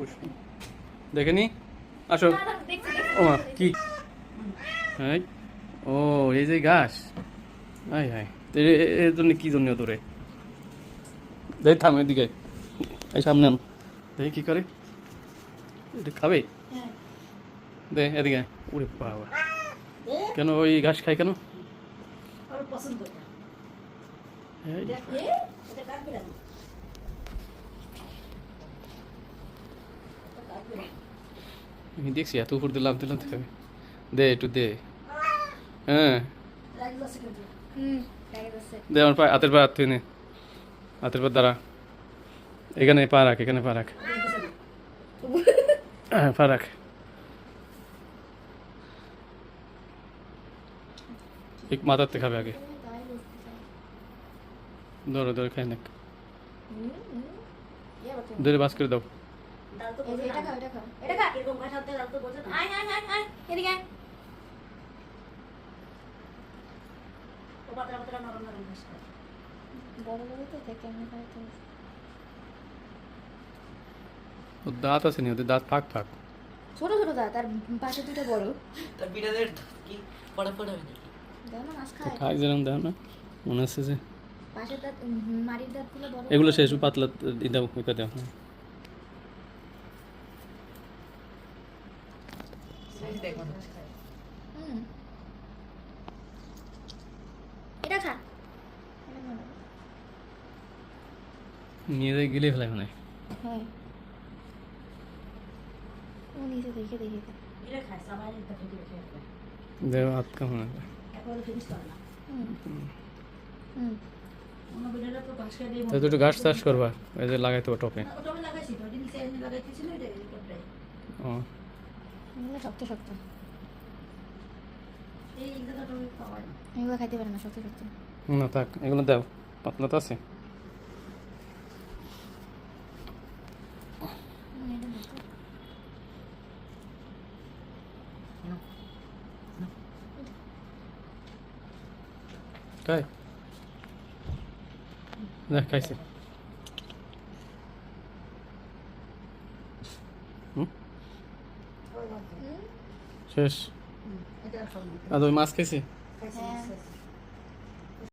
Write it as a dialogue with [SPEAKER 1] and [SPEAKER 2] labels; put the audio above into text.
[SPEAKER 1] পুষ্প দেখে নি? আসো। ও কি? হ্যাঁ ও এই যে ঘাস। হাই হাই এর জন্য কি জন্য তোরে? দেখ থাম এদিকে। এই সামনে আন। দেখি কি করে। এটা খাবে? দে এদিকে। উরে বাবা। কেন ওই ঘাস খায় কেন? এই, আমি দেখছি এত উপর দিলাম দিলাম খাবে দে একটু দে হ্যাঁ দে আমার পা হাতের পা হাত তুই নে। হাতের পা দাঁড়া। এখানে পা রাখ এখানে পা রাখ। হ্যাঁ পা রাখ। এক মাথাতে খাবে আগে।
[SPEAKER 2] বুঝতে
[SPEAKER 1] ধরো খাই না ধরে বাস করে দাও।
[SPEAKER 2] এই যে এটা খাও এটা খাও। এটা খা। আয় আয় আয় আয়। এদিকে আয়। বড় বড় তো থেকে আমি হয়তো
[SPEAKER 1] ওর দাঁত আছে নি? ওদের দাঁত ফাঁক ফাঁক
[SPEAKER 2] ছোট ছোট দাঁত আর পাশে দুটো বড়।
[SPEAKER 3] তার বিড়ালের কি? পড়া পড়া হয় নাকি?
[SPEAKER 2] দেখো না মাছ খায়।
[SPEAKER 1] খাক যেরকম দেও না মনে হচ্ছে যে
[SPEAKER 2] পাশের দাঁত উম, দাঁতগুলো বড়
[SPEAKER 1] এগুলো শেষ পাতলা দাও ওইটা দাও হ্যাঁ।
[SPEAKER 3] দেখো না
[SPEAKER 2] হুম এটা খা।
[SPEAKER 1] যাই গেলে ফেলাই মানে।
[SPEAKER 2] হ্যাঁ। ও নিচে দেখে দেখে খা।
[SPEAKER 3] এটা খায় সবাই এটা থেকে খেয়ে। ফেলে
[SPEAKER 1] দেও হাত কেমন
[SPEAKER 3] একবারে ফিনিশ করে না।
[SPEAKER 2] হুম। হুম।
[SPEAKER 3] অন্য বিড়ালে তো ঘাস খেয়ে দিয়ে
[SPEAKER 1] তাই তো একটু ঘাস চাষ করবা এই যে লাগাইতে টপে। ও।
[SPEAKER 2] শক্ত শক্ত।
[SPEAKER 3] এই জায়গাটা আমি পাওয়া যায়
[SPEAKER 2] এগুলো খাইতে পারে না শক্ত শক্ত।
[SPEAKER 1] না থাক এগুলো দাও পাতলা তো আছে।
[SPEAKER 2] হুম, এটা দেখো।
[SPEAKER 1] খাই শেষ। আর ওই মাছ খাইছে
[SPEAKER 2] হ্যাঁ।